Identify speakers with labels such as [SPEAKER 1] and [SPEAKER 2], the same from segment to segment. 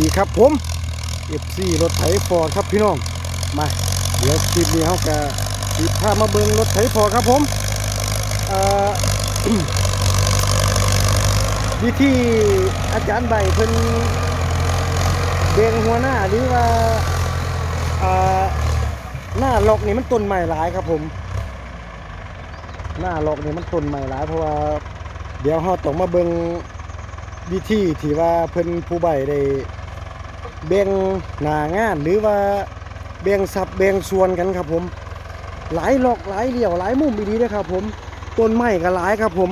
[SPEAKER 1] ดีครับผม FC รถไถฟอร์ดครับพี่น้อง มา เดี๋ยวคลิปนี้เขาจะติดภาพมาเบิ่งรถไถฟอร์ดครับผมวิธีอาจารย์ใบเพิ่นเบงหัวหน้าหรือว่าหน้าล็อกนี่มันต้นใหม่หลายครับผม หน้าล็อกนี่มันต้นใหม่หลาย เพราะว่าเดี๋ยวเราต้องมาเบิ่งวิธีที่ว่าเพิ่นผู้ใบได้ แบ่งหน้างานหรือว่าแบ่งสับแบ่งส่วนกันครับผม หลายหลอกหลายเหลี่ยวหลายมุมดีๆนะครับ ผมต้นไม้ก็หลายครับผม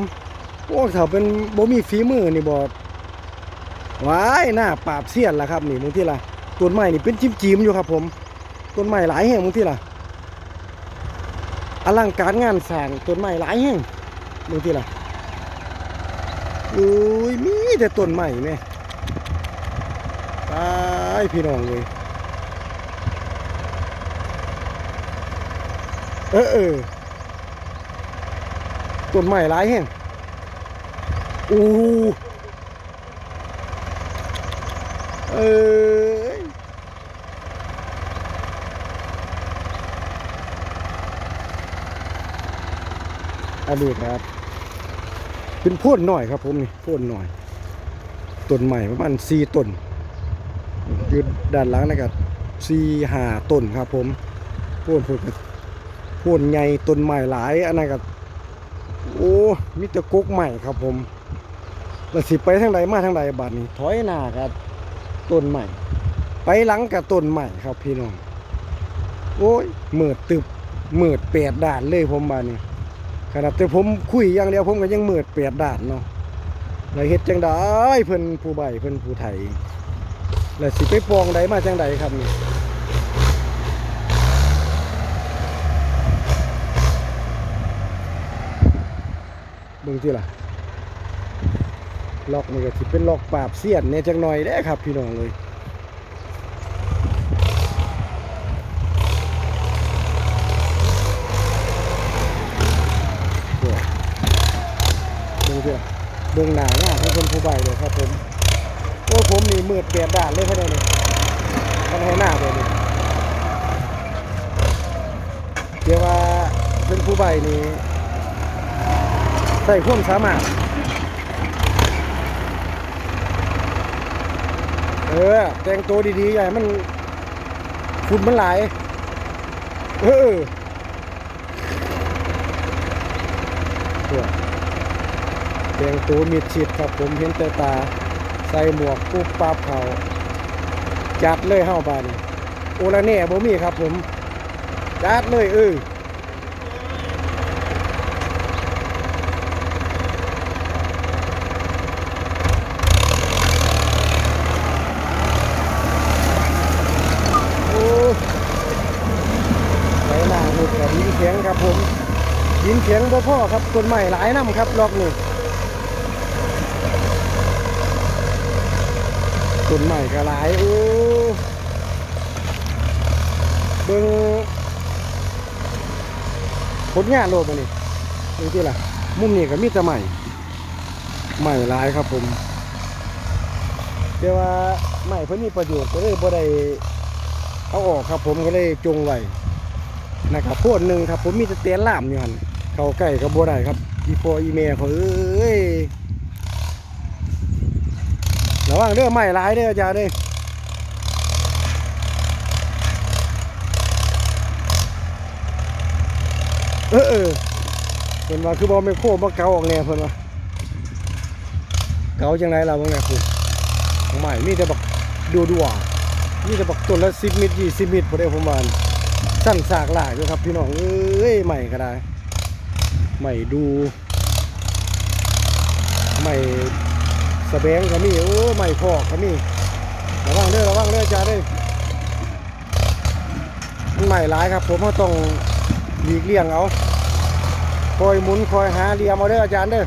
[SPEAKER 1] โอ้ถ้าเป็นบ่มีฝีมือนี่บ่ว้ายหน้าปราบเสียนล่ะครับนี่มึงที่ล่ะต้นไม้นี่เป็นจิ้มๆอยู่ครับ ผมต้นไม้หลายแห่งมึงที่ล่ะอลังการงานสร้างต้นไม้หลายแห่งมึงที่ล่ะอุ้ยมีแต่ต้นไม้แม่ตา ยพี่น้องเลยเออเออต้นไม้หลายแห่งอู้เอ้ยอันนี้ครับ เป็นพ่นหน่อยครับผมนี่พ่นหน่อยต้นใหม่ประมาณสี่ต้น อยู่ด้านหลังนะครับสี่หาต้นครับ ผมพ่นพ่นพ่นใหญ่ต้นใหม่หลายอันนั้นกับโอ้มิตรกกใหม่ครับ ผมแล้วสิไปทางใดมาทางใดบัดนี้ถอยหน้ากับต้นใหม่ ไปหลังกับต้นใหม่ครับพี่น้องโอ้ยเมืดตึบเมืดแปดด่านเลยผมบาดนี้ขนาดแต่ผมคุยอย่างเดียวผมก็ยังเมืดแปดด่านเนาะแล้วเฮ็ดจังได้เพิ่นผู้ใบเพิ่นผู้ไทย แล้วสิไปปองใดมาจังใดครับนี่เบิ่งสิล่ะล็อกนี่ก็สิเป็นล็อกปราบเสียนเนี่ยจังหน่อยได้ครับ พี่น้องเลยโอ้ดูสิล่ะเบื้งหนาหน้าของคนผู้ใบเลยครับผมโอ้ผ มนี่มืดแปดด่านเลยเขาเนี่ยกันให้หน้าเลยนี่เดี๋ยวว่าเป็นผู้ใบนี่ใส่ความสามารถเออ แต่งตัวดีๆ ใหญ่มันฝุ่นมันหลาย เออตัวแต่งตัวมิดชิดครับผมเห็นแต่ตา ใส่หมวกปุ๊บปั๊บเขาจัดเลยเฮาบานโอละแน่บ่มีครับผมจัดเลยเออโอ้ไหลหนาหุดกับดินเขียงครับผมดินเขียงบ่พ่อครับต้นใหม่หลายน้ำครับล็อกนี่ ต้นใหม่ก็หลายโอ้เบิ่งผลงานโลดมานี่นี่ที่ล่ะ มุมนี้ก็มีแต่ใหม่ ใหม่หลายครับผมแต่ว่าใหม่เพิ่นมีประโยชน์ก็เลยบ่ได้เอาออกครับผมก็เลยจงไว้นะครับพวกหนึ่งครับผมมีแต่เตียนล่ามอยู่หันเขาใกล้กับบัวได้ครับอีโฟอีเมลเขาเอ้ย ระวังเรื่องไม่ร้ายเด้ออาจารย์เด้อเออเออเพิ่นว่าคือบอลไม่โค้มาเกาออกแนวเพิ่นว่าเกาจังไรเราบ้างเนี่ยคุณของใหม่มีแต่บักดูดัวๆนี่จะบอกต้นละสิบมิตรยี่สิบมิตรพอได้ผมาณสั้นสากหลากอยู่ครับพี่น้องเอ้ยใหม่ก็ได้ใหม่ดูใหม่ สะแบงก็มีโอ้ใหม่พอกก็มีระวังเด้อระวังเด้อจ้าเด้อมันใหม่หลายครับ ผมก็ต้องหลีกเลี่ยงเอาคอยหมุนคอยหาเรียมเอาเด้ออาจารย์เด้อ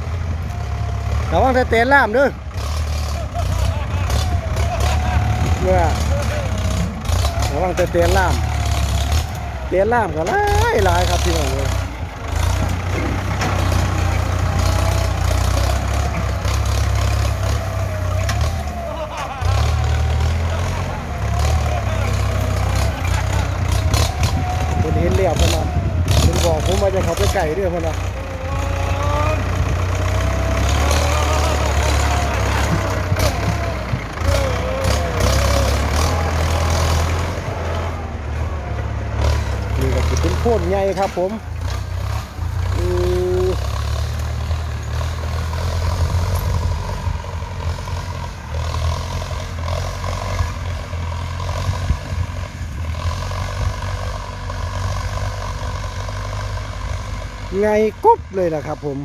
[SPEAKER 1] ระวังแต่เตนล่ามเด้อเมื่อระวังแต่เตนล่ามเตนล่ามก็หลายหลายครับพี่น้องเลย ก่ด้อเพิ่นว่านี่ก็คือเป็นโคตรใหญ่ครับผมอือ ไงกุบเลยนะครับผม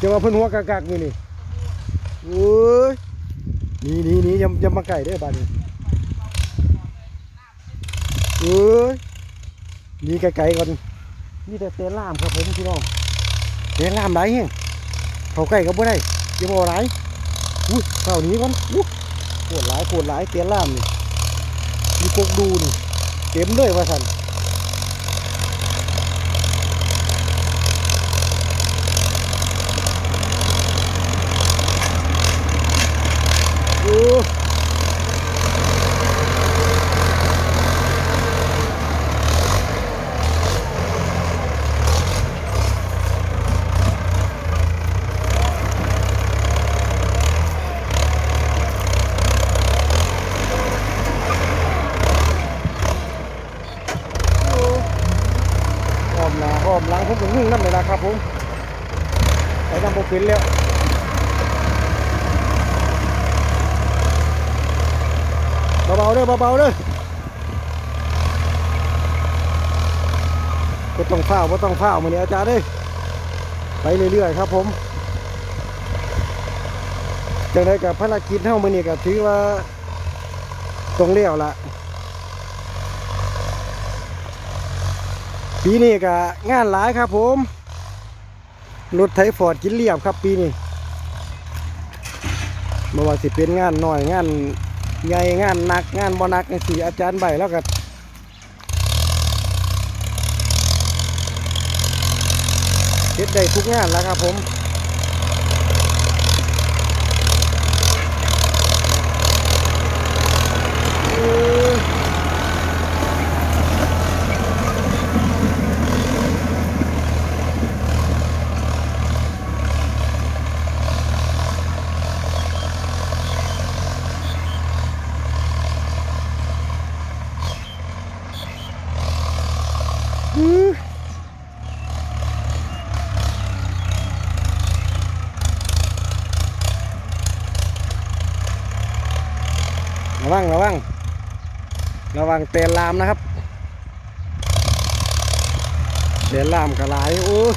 [SPEAKER 1] จะมาเพิ่นหัวกากๆนี่นี่โอ้ยนี่นี่นี่ย่าอย่ามาไก่เด้บ้านนี้เอ้ยนี่ไกลๆก่อน นี่แต่เตล่ามครับผมพี่น้องเตล่ามหลายแฮงเขาใกล้ก็บ่ได้อย่าบ่หลายอุ้ยเข้านี้ก่อนอู้โคตรหลายโคตรหลายเตล่ามนี่มีกกดูนี่เต็มเลยว่าซั่นโอ้อมหน้าอ้อมหลังผมก็งึ่งน้ำเลยนะครับผมไปนำผมเป็นแล้ว เบาๆเด้อเบาๆเด้อก็ต้องเฝ้าก็ต้องเฝ้ามือนี้อาจารย์เด้ไปเรื่อยๆครับผมจังไดกับภารกิจเฮามื้อนี้ก็ถือว่าตรงเลี้ยวละปีนี้ก็งานหลายครับผมรถไถฟอร์ดกินเรียบครับปีนี้บ่ว่าสิเป็นงานหน้อยงาน ใหญ่งานหนักงานบ่หนักในสี่อาจารย์ใบแล้วก็เฮ็ดได้ทุกงานแล้วครับผมเอ้ยอื้อระวังระวังางเตนลามนะครับเตนลามกระไลายโอ้ย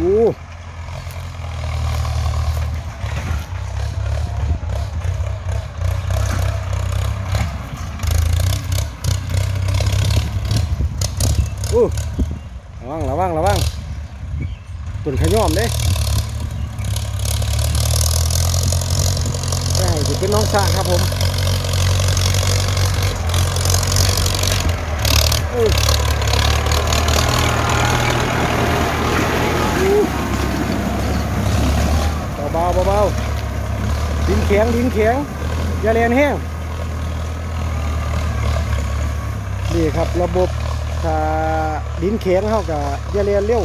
[SPEAKER 1] โอ้โอ้ระวังระวังระวังตุ่ นขย่อมเด้ใช่จะเป็นน้องสร้างครับผมโอ้เบาๆเบาๆดินแข็งดินแข็งอย่าเรียนแห้งนี่ครับระบบถ้าดินแข็งเขากับอย่าเรียนเร็ว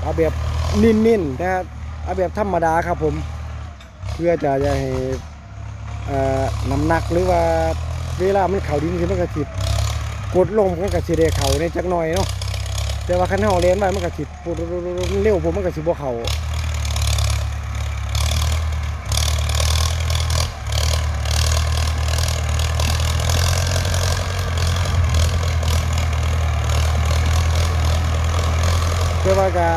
[SPEAKER 1] เอาแบบ นิ่นๆแต่เอาแบบธรรมดาครับผม เพื่อจะจะให้น้ำหนักหรือว่าเวลามันเข่าดินคือมันกระสิบกดลงมันกระสิได้เข่าในจักหน่อยเนาะแต่ว่าคันเฮาเรียนไว้มันกระสิปุ๊ดเร็วผมมันกระสิบ่เข่าแต่ว่าก็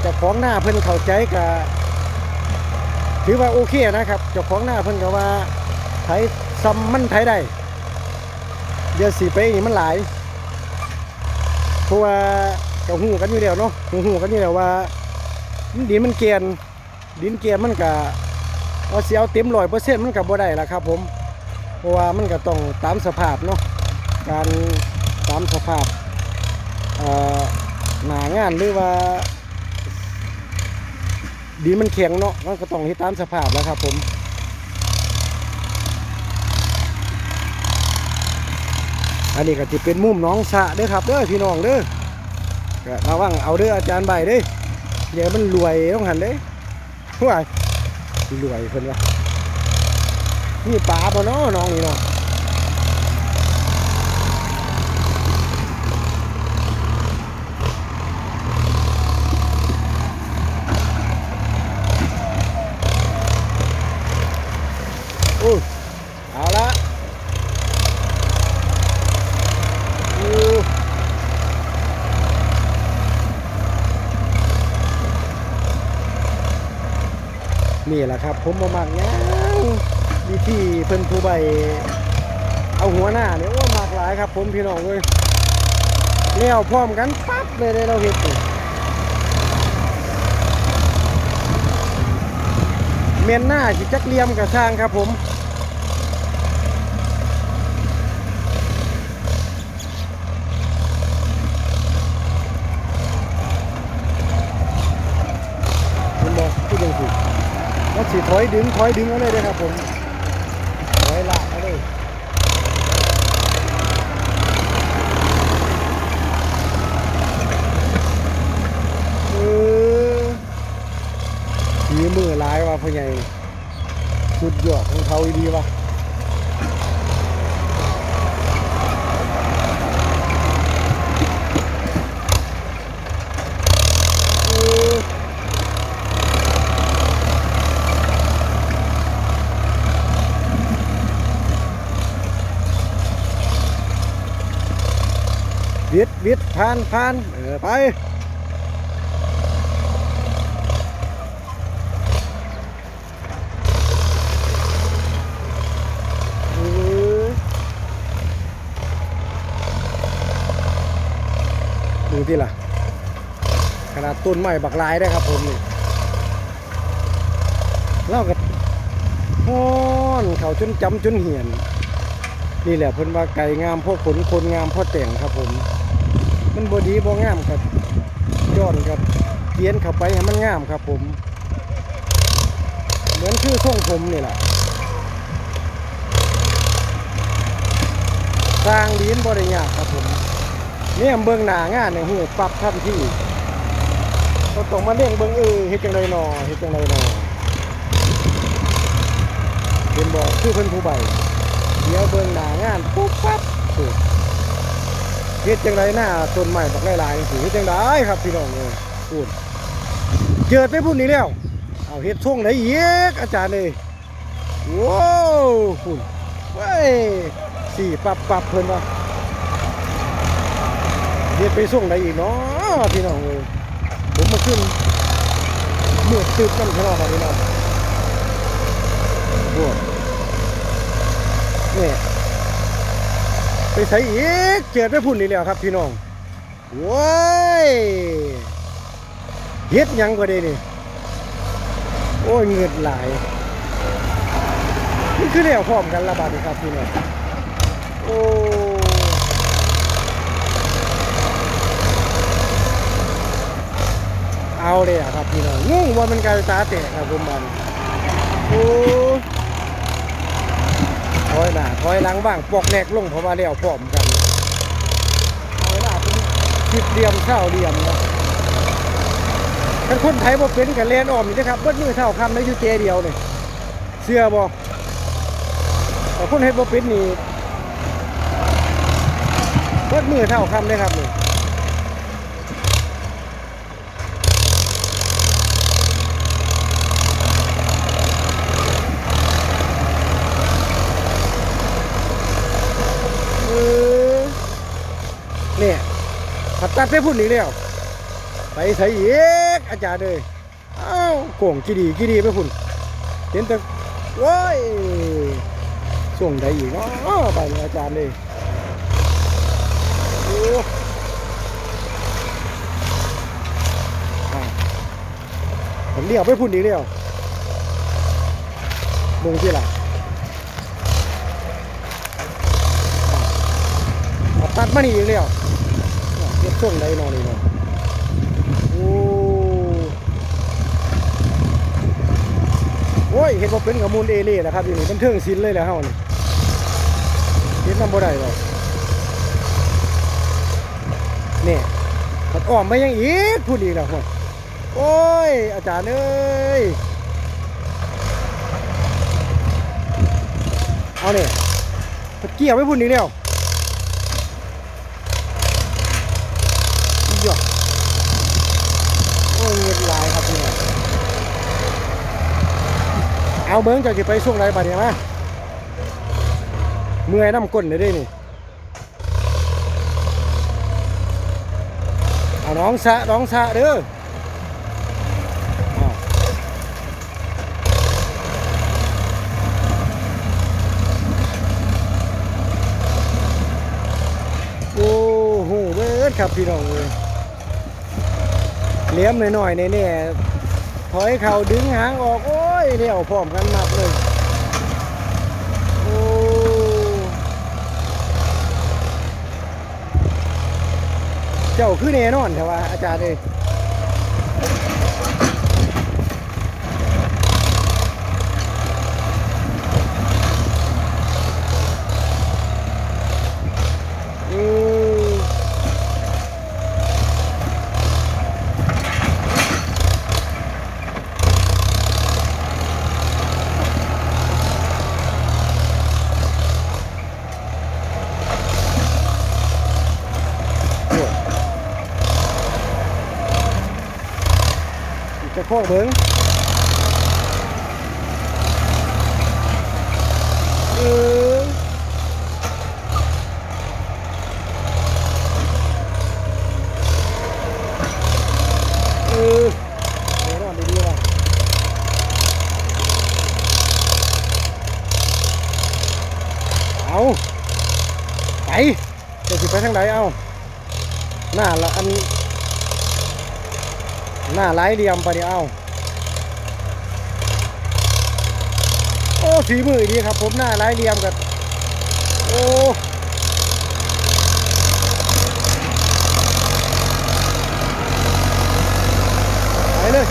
[SPEAKER 1] เจะของหน้าเพิ่นเข้าใจก็ถือว่าโอเคนะครับเจ้าของหน้าเพิ่นก็ว่าไถซ้ำมันไถได้เดี๋ยวสีไปนี่มันหลายเพราะว่าก็หูกันอยู่แล้วเนาะหูหูกันอยู่แล้วว่าดินมันเกลียนดินเกลียนมันก็ว่าสิเอาเต็มร้อยเปอร์เซ็นต์มันก็บ่ได้ละครับ ผม เพราะว่ามันก็ต้องตามสภาพเนาะการตามสภาพหนางานหรือว่า ดินมันแข็งเนาะมันก็ต้องเฮ็ดตามสภาพแล้วครับผมอันนี้ก็จะเป็นมุมน้องสะเด้อครับเด้อพี่น้องเด้อก็ระวังเอาเด้ออาจารย์ใบเด้อเดี๋ยวมันรวยต้องหันเด้ห่วยรวยเพิ่นว่านี่ปลาบ่เนาะน้องนี่เนาะ อ้เอาละอู้นี่แหละครับ ผมมามักยังวิธีเพิ่นผู้ใบ เอาหัวหน้าเนี่ยว่ามากหลายครับ ผมพี่น้องเลยเลี้ยวพร้อมกันปั๊บเลยได้เราเห็นนี่เมนหน้าจิจักเลียมกับช่างครับผมมันบอกพูดยังถูกมันสิถอยดึงถอยดึงเอาเลยด้วยครับผมถอยลากเอาเลยเออมีมือหลายว่ะ พ่อใหญ่สุดยอดของเขาอีดีว่ะเออวิดวิดผ่านผ่านเออไปเออูที่ล่ะ ขนาดต้นไม้บักลายได้ครับผมนี่เล่ากับฮ้อนเขาจนจำจนเหียน นี่แหละเพิ่นว่าไก่งามพราะขนคนงามพราะแต่งครับผม มันบดีบ่งามครับย้อนครับเกียนเข้าไปให้มันงามครับผม เหมือนชื่อทรงผมนี่แหละสร้างลีนบ่ได้ยากครับผม เนี่ยเบิ่งหน้างานเนี่ยหูปรับทันทีก็ต้องมาเล่งเบิ่งเออเฮ็ดจังไดหนอเฮ็ดจังไดหนอเป็นบอกคือเพิ่นผู้ใบเดี๋ยวเบิ่งหน้างานปุ๊บปั๊บถูกเฮ็ดจังไดหน้าต้นไม้บักหลายๆสิเฮ็ดจังไดครับพี่น้องเอ้ยพูดเจิดไปพุ่นนี่แล้วเอาเฮ็ดทรงไหนอีกอาจารย์เอ้ยว้าวพุ่นเว้ยสี่ปับปับเพิ่นว่า เฮ็ดไปทรงไหนอีกเนาะพี่น้องเอ้ยผมมาขึ้นเมื่อตึกนั่นพี่น้องพี่น้องบวกนี่ไปใส่อีกเจิดไปพุ่นนี่แล้วครับพี่น้องว้ายเฮ็ดยังก็ได้นี่โอ้ยเงินหลายนี่คือแล้วพร้อมกันละบาดนี้ครับพี่น้องโอ้ เอาเลยอะครับพี่น้องงงว่ามันกายเป็นตาแตกครับผมมันโอ้ถอยหน้าถอยหลังบ้างปอกแหลกลงเพราะว่าแล้วพร้อมกันถอยหน้าเป็นคิดเหลี่ยมเท่าเหลี่ยมนะถ้าคนไทยบ่เป็นกันแลนออมนี่นะครับเบิดมือเท่าคำได้ยูเจเดียวนี่เสื้อบ่แต่คนเฮ็ดบ่เป็นนี่เบิดมือเท่าคำได้ครับนี่เออ เนี่ยผัดตัดไปพุ่นอีกแล้ว ไปใส่อีกอาจารย์เลยอ้าวโก่งกี่ดีกี่ดีไปพุ่นเห็นแต่โว้ยช่งใดอีกเนาะไปเลยอาจารย์เลยโอ้ผมเรียกไปพุ่นอีกแล้วมงที่ละอะตัด มานี่อีกแล้วอะเก็บช่วงใดเนอนนี่เนาะโอ้โอ้ยเห็นว่าเป็นกับมูลเอเล่นะครับอยู่นี่มันเทิงศิลเลยแหล้วเฮานี่เห็นนำบ่ได้หรอกนี่ผัดอ้อมไปยังอีกพูดอีกแล้วพ่อโอ้ย อาจารย์เอ้ย เอาเนี่ยเกี่ยวไปพูดอีกแล้วอีหยอกโอ้ยเงินหลายครับพี่น้อง เอาเบิ้งจะจะไปช่วงไรบัดเนี่ยมาเมื่อยน้ำก้นเลยเด้นี่เอาน้องสะน้องสะเด้อโอ้โหเบิดครับพี่น้องเลยเลี้ยมหน่อยๆแน่ๆถอยเข่าดึงหางออกโอ้ เลี้ยวพร้อมกันมากเลยโอ้เจ้าคือแน่นอนแต่ว่าอาจารย์เอ้ม โอ้ย อีกจะโคกเบิ้งเออเหน้าไร้เดียมไปเดียวโอ้สีมือดีครับผมหน้าไร้เดียมกับโอ้ไปเลย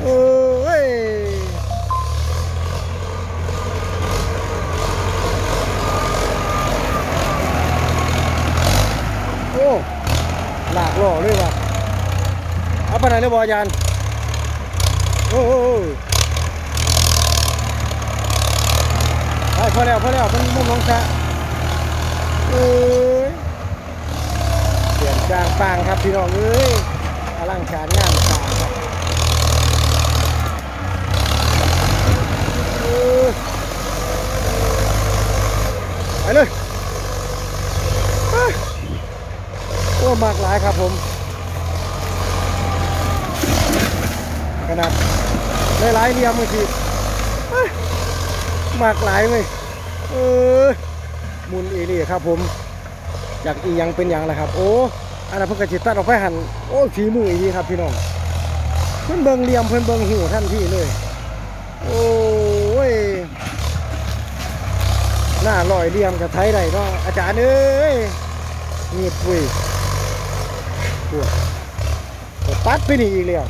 [SPEAKER 1] โอ้ย โอ้หลากหล่อเลยว่ะเอาไปไหนเลยบอาจารย์ โอ้โหไปพอแล้วพอแล้วมันมุ่งน้องชะเอ้ยเปลี่ยนจางปางครับพี่น้องเอ้ยอลังการงานสร้างไปเลยโอ้มากหลายครับผม ขนาดหลายๆเหลี่ยมบางทีมากหลายเลยเออมุนเอเรีครับผม อยากอียังเป็นอย่างไรครับ โอ้อันนั้นเพิ่งกระจิตตัดออกไปหันโอ้ฝีมืออีดีครับพี่น้องเพิ่นเบิงเหลี่ยมเพิ่นเบิงหิวท่านที่เลย โอ้ยหน้าลอยเหลี่ยมกับไทยได้เนาะอาจารย์เอ้ยเงียบเว้ยปวดปวดตัดไปนี่อีกแล้ว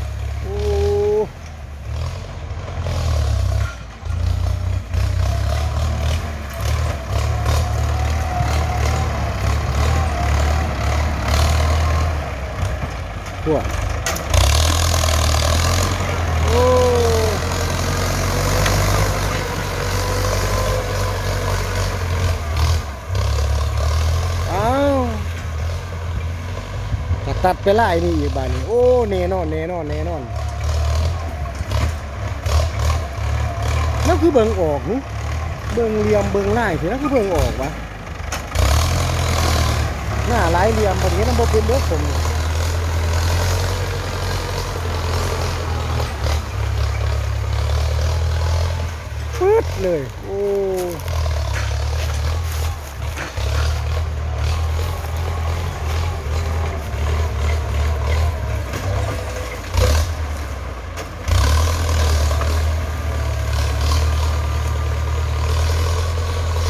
[SPEAKER 1] โอ้วโอ้าวก็ตัดไปไล่นี่อีกบานนี้ โอ้แน่นอนแน่นอนแน่นอนนั่นคือเบิงออกนี่เบิงเลียมเบิงไล่สินั่นคือเบิงออกวะหน้าหลายเลียมแบบนี้น้ำบ่เป็นเด้อผม ปึ๊ดเลย โอ้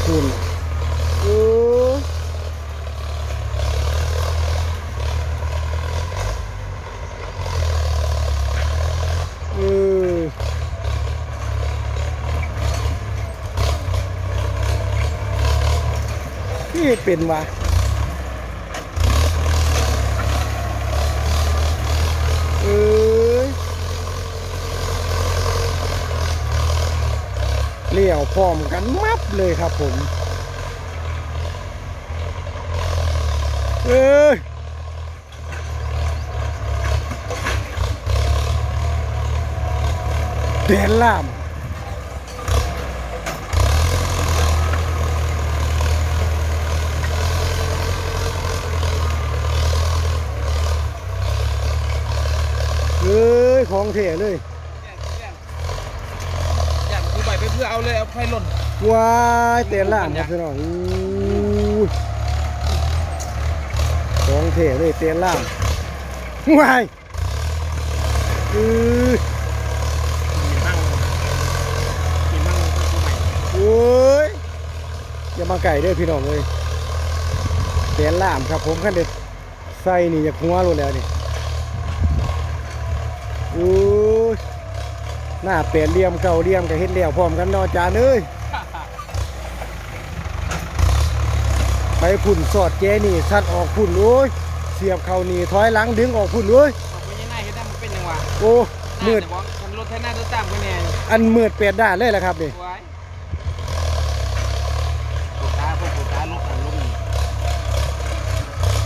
[SPEAKER 1] คุณโอ้เออที่ เป็นวะเอ้ยเลี้ยวพร้อมกันมับเลยครับผม เอ้ยเดนล่ามเอ้ยของเท่เลย
[SPEAKER 2] อยากดูใบไปเพื่อเอาเลยเอาไฟหล่น
[SPEAKER 1] ว้ายเตียนล่างครับพี่น้องอู้ยของเท่เลยเตียนล่างว้ายอือ
[SPEAKER 2] กินมั่งกินมั่งดูใหม่
[SPEAKER 1] โอ้ยอย่ามาไก่เด้อพี่น้องเลยเตียนล่ามครับผมขั้นเด็ดใส่นี่อยากหัวโลดแล้วนี่โอ้ยหน้าเปลี่ยนเหลี่ยมเก่าเหลี่ยมกับเฮ็ดแล้วพร้อมกันเนาะจานเอ้ยไปพุ่นสอดแจนี่สัดออกพุ่นโอ้ยเสียบเข่านี่ถอยหลังดึงออกพุ่นเลย
[SPEAKER 2] บอกไม่ใช่หน้าเฮ็ดได้มันเป็นยังวะ
[SPEAKER 1] โอ้มืด
[SPEAKER 2] น่าจะบอกทำรถแท้หน้าตัวตามกันแน่
[SPEAKER 1] อันมืดเปลี่ยนด้านเลยแหละครับนี่
[SPEAKER 2] ไว้ปวดตาพวกปวดตาลุกหันลุกนี่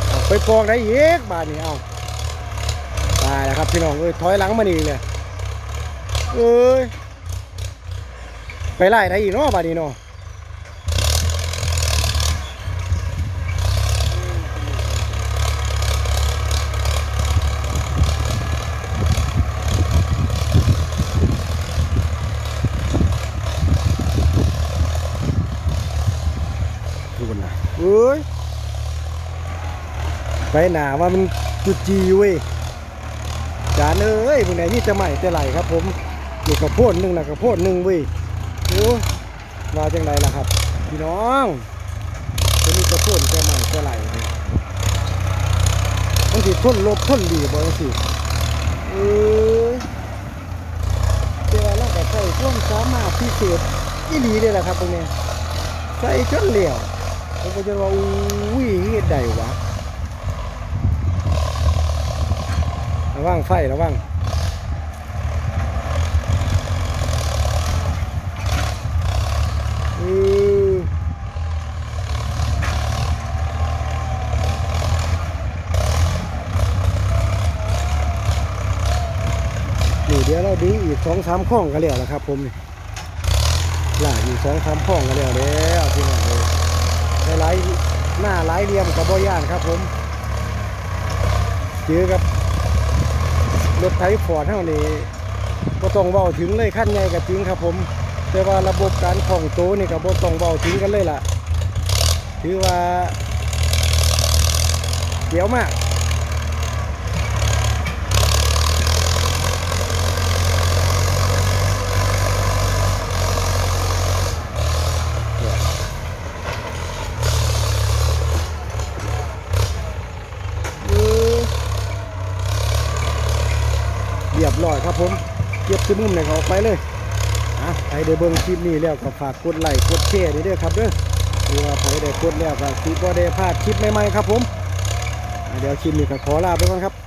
[SPEAKER 1] เอาไปปองได้อีกบาดนี้เอาตายแล้วครับพี่น้องเอ้ยถอยหลังมานี่เลยเอ้ยไปไล่ได้อีกเนาะบาดนี้เนาะดูกันนะเอ้ยไปหนาว่ามันจุดจีเว้ย จานเอ้ยพวกไหนนี่จะใหม่จะไหลครับ ผมนี่กระโพดหนึ่งนะกระโพดหนึ่งว้ยโอ้มาจังไรล่ะครับ พี่น้องจะมีกระโพดจะใหม่จะไหลเลยมันสิพ่นลบพ่นดีบ่จังสิเอ้ยเจอแล้วก็ใส่ช่วงสามารถพิเศษอีหลีเลยแหละครับตรงนี้ใส่จนเหลี่ยวผมก็จะว่าอุ้ยเฮ็ดได้วะ ระวังไฟระวังนี่เดี๋ยวเราดูอีกสองสามข้องกันแล้วละครับ ผมนี่ล่าอีกสองสามข้องกันแล้วแล้วพี่น้องเลยในไลฟ์หน้าไลฟ์เรียมกับบ่ย่านครับ ผมเจอกับ รถไถฟอร์ดเท่านี้ก็ต้องเบาถึงเลยขั้นใหญ่กับจริงครับผม แต่ว่าระบบการของโตนี่กับ่ต้องเบาถึงกันเลยล่ะ ถือว่าเดี๋ยวมาก เออเรียบร้อย ครับผมเก็บซื้อมุมเนี่ยเขาออกไปเลยอะใครได้เบิ้งคลิปนี้แล้วก็ฝากกดไลค์กดแชร์ด้วยเด้อครับเด้อหรือว่าใครได้กดแล้วก็สิบ่ได้พลาดคลิปใหม่ๆครับผม เดี๋ยวคลิปนี้ก็ขอลาไปก่อนครับ